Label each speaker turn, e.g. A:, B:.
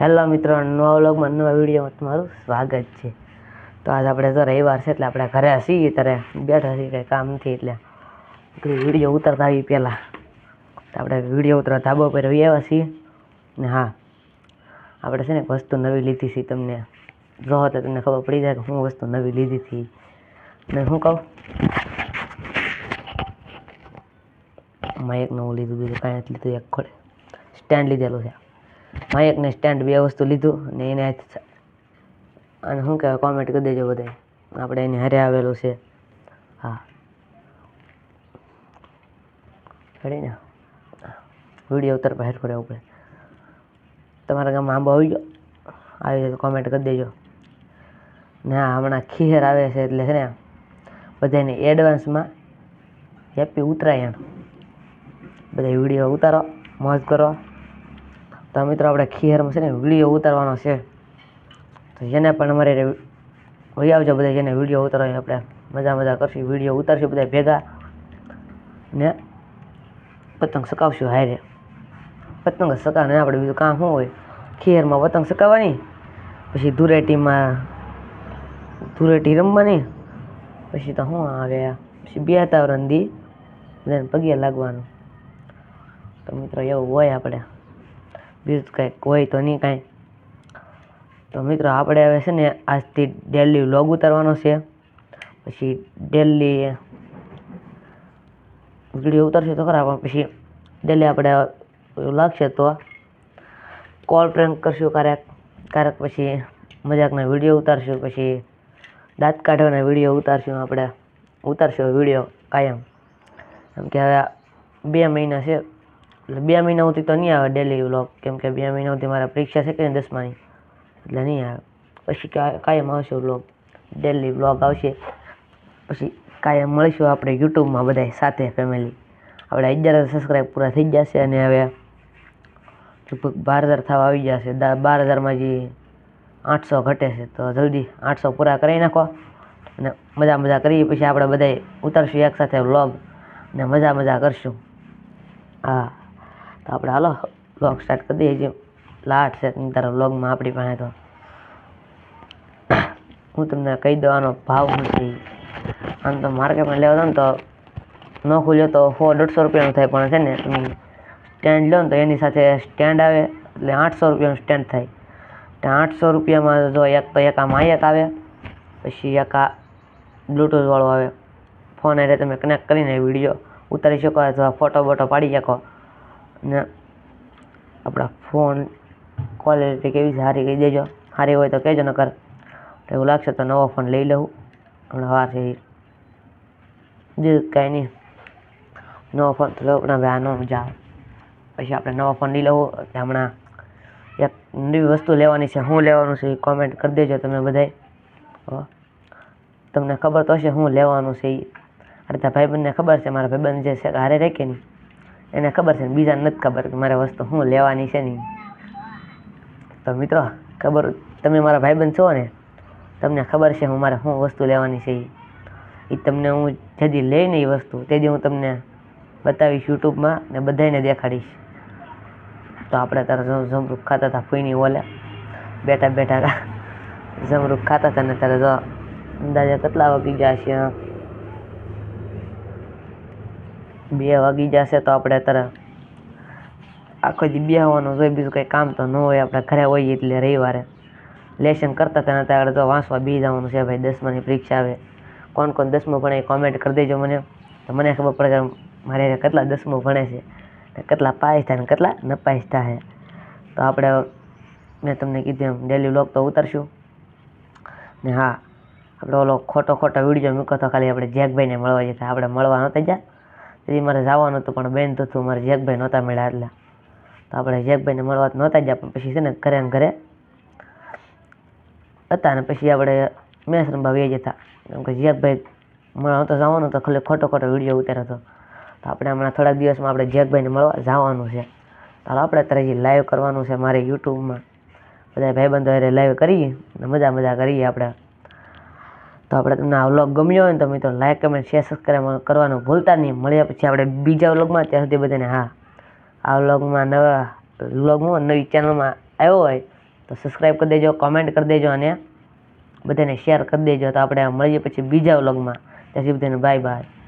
A: Hello મિત્રો, નવા વ્લોગમાં નવા વિડીયોમાં તમારું સ્વાગત છે. તો આજ આપણે તો રવિવાર છે એટલે આપણે ઘરે છીએ ત્યારે બેઠા છીએ કંઈ કામ નથી એટલે વીડિયો ઉતરતા આવી પહેલાં. તો આપણે વીડિયો ઉતરવા ધાબો પર રહી આવ્યા છીએ ને હા, આપણે છે ને એક વસ્તુ નવી લીધી છે તમને. જો તો તમને ખબર પડી જાય કે હું વસ્તુ નવી લીધી હતી. ને હું કહું? માઇક નવું લીધું, બીજું કાંઈ નથી લીધું, એક ખોડે સ્ટેન્ડ લીધેલું છે. માઇક ને સ્ટેન્ડ બે વસ્તુ લીધું ને એને અને શું કહેવાય કોમેન્ટ કરી દેજો બધાય. આપણે એની હારે આવેલું છે. હા. રેડી ને? વીડિયો ઉતર પર હેડ આપણે. તમારા ગામમાં આંબો આવી ગયો? આવી જાય તો કોમેન્ટ કરી દેજો. ને હમણાં ખીર આવે છે એટલે છે ને બધાને એડવાન્સમાં હેપી ઉત્તરાયણ. બધા વીડિયો ઉતારો, મોજ કરો. તો મિત્રો આપણે ખીરમાં છે ને વીડિયો ઉતારવાનો છે. તો જેને પણ અમારે વહી આવજો બધા જેને વીડિયો ઉતારવાનો આપણે મજા મજા કરશું. વીડિયો ઉતારશું બધા ભેગા. ને પતંગ સકાવશું હારે. પતંગ સકાવને આપણે બીજું કામ શું હોય? ખીરમાં પતંગ સકાવવાની, પછી ધૂળેટીમાં ધૂળેટી રમવાની, પછી તો શું આવે પછી બે તાવરણ દી, બધાને પગે લાગવાનું. તો મિત્રો એવું હોય આપણે. બીજું કંઈક હોય તો નહીં કાંઈ. તો મિત્રો આપણે હવે છે ને આજથી ડેલી વ્લોગ ઉતારવાનો છે. પછી ડેલી વીડિયો ઉતારશે તો ખરા, પણ પછી ડેલી આપણે લાગશે તો કોલ પ્રેન્ક કરશું ક્યારેક. ક્યારેક પછી મજાકના વીડિયો ઉતારશું, પછી દાંત કાઢવાના વીડિયો ઉતારશું આપણે. ઉતારશું વીડિયો કાયમ. કેમ કે હવે બે મહિના છે. એટલે બે મહિના સુધી તો નહીં આવે ડેલી વ્લોગ કેમ કે બે મહિના સુધી મારા પરીક્ષા છે કે દસમાની? એટલે નહીં આવે. પછી કાયમ આવશે વ્લોગ ડેલી વ્લોગ આવશે. પછી કાયમ મળીશું આપણે યુટ્યુબમાં બધાય સાથે ફેમિલી આપણે અગિયાર સબસ્ક્રાઈબ પૂરા થઈ જશે અને હવે લગભગ બાર હજાર થવા આવી જશે. બાર હજારમાં જે આઠસો ઘટે છે, તો જલ્દી આઠસો પૂરા કરી નાખો. અને મજા મજા કરીએ. પછી આપણે બધાય ઉતરશું એકસાથે વ્લોગ ને મજા મજા કરશું. હા આપણે હાલો બ્લોગ સ્ટાર્ટ કરી દઈએ. જે લાટ છે તારા બ્લોગમાં આપણી પાસે તો. હું તમને કહી દેવાનો ભાવ નથી. આમ તો માર્કેટમાં લેવો હતો ને તો ન ખુલ્યો તો સો દોઢસો રૂપિયાનું થાય, પણ છે ને સ્ટેન્ડ લો ને તો એની સાથે સ્ટેન્ડ આવે, એટલે આઠસો રૂપિયાનું સ્ટેન્ડ થાય. તો આઠસો રૂપિયામાં જો એક તો એક આ માયક આવે, પછી એક આ બ્લૂટૂથવાળો આવે. ફોન એટલે તમે કનેક્ટ કરીને વીડિયો ઉતારી શકો અથવા ફોટો બોટો પાડી શકો. ને આપણા ફોન ક્વોલિટી કેવી છે, સારી કહી દેજો. સારી હોય તો કહેજો, નકર. એવું લાગશે તો નવો ફોન લઈ લઉં. હમણાં વાર છે બીજું કાંઈ નહીં. નવો ફોન તો લઉં હવે આ મજા પછી આપણે નવો ફોન લઈ લઉં. એટલે હમણાં એક નવી વસ્તુ લેવાની છે. શું લેવાનું છે એ કોમેન્ટ કરી દેજો તમે બધાય. તમને ખબર તો હશે શું લેવાનું છે એ અડધા ભાઈબંધને ખબર છે, મારા ભાઈબંધ જે છે હારે રહે કે નહીં? એને ખબર છે ને, બીજાને નથી ખબર કે મારે વસ્તુ શું લેવાની છે નહીં તો મિત્રો, ખબર, તમે મારા ભાઈબંધ છો ને, તમને ખબર છે હું મારે શું વસ્તુ લેવાની છે એ તમને હું જેથી લઈને એ વસ્તુ, તેથી હું તમને બતાવીશ યુટ્યુબમાં ને બધાને દેખાડીશ. તો આપણે તારે જમરૂખ ખાતા હતા ફૂઈની ઓલે. બેઠા બેઠા જમરૂખ ખાતા હતા ને તારે જો અંદાજે કેટલા વાગી ગયા છે? બે વાગી જશે તો આપણે અત્યારે આખો દી બેહવાનું જોઈએ બીજું કંઈ કામ તો ન હોય, આપણે ઘરે હોઈએ એટલે રવિવારે. લેશન કરતા હતા આગળ તો વાંચવા બી જવાનું છે ભાઈ, દસમાની પરીક્ષા આવે. કોણ કોણ દસમું ભણે કોમેન્ટ કરી દેજો મને. તો મને ખબર પડે કે મારે કેટલા દસમું ભણે છે, ને કેટલા પાસ થાય ને કેટલા નપાસ પાસ થાય. તો આપણે મેં તમને કીધું એમ ડેલી વ્લોગ તો ઉતારશું. ને હા, આપણે ઓલો ખોટો ખોટો વીડિયો મૂકો તો ખાલી આપણે જેકભાઈને મળવા જતા આપણે મળવા નહોતા ગયા. તેથી મારે જવાનું હતું, પણ બેન તો હતું મારે જેકભાઈ નહોતા મળ્યા એટલે. તો આપણે જેકભાઈને મળવા નહોતા ગયા, પણ પછી છે ને ઘરે ઘરે હતા ને પછી આપણે મેચ રમવા વહી જતા. કેમ કે જેકભાઈ મળવા તો જવાનું, તો ખાલી ખોટો ખોટો વીડિયો ઉતાર્યો હતો. તો આપણે હમણાં થોડાક દિવસમાં આપણે જેકભાઈને મળવા જવાનું છે. તો આપણે અત્યારે લાઈવ કરવાનું છે મારે યુટ્યુબમાં બધા ભાઈબંધો હારે લાઈવ કરીએ મજા મજા કરીએ આપણે. તો આપણે તમને આ વ્લોગ ગમ્યો હોય ને તો મિત્રો લાઈક કમેન્ટ શેર સબસ્ક્રાઈબ કરવાનું ભૂલતા નહીં. મળ્યા પછી આપણે બીજા વ્લોગમાં ત્યાં સુધી બધાને હા. આ વ્લોગમાં નવા વ્લોગમાં નવી ચેનલમાં આવ્યો હોય તો સબસ્ક્રાઈબ કરી દેજો કોમેન્ટ કરી દેજો અને બધાને શેર કરી દેજો. તો આપણે મળીએ પછી બીજા વ્લોગમાં સુધી બધાને બાય બાય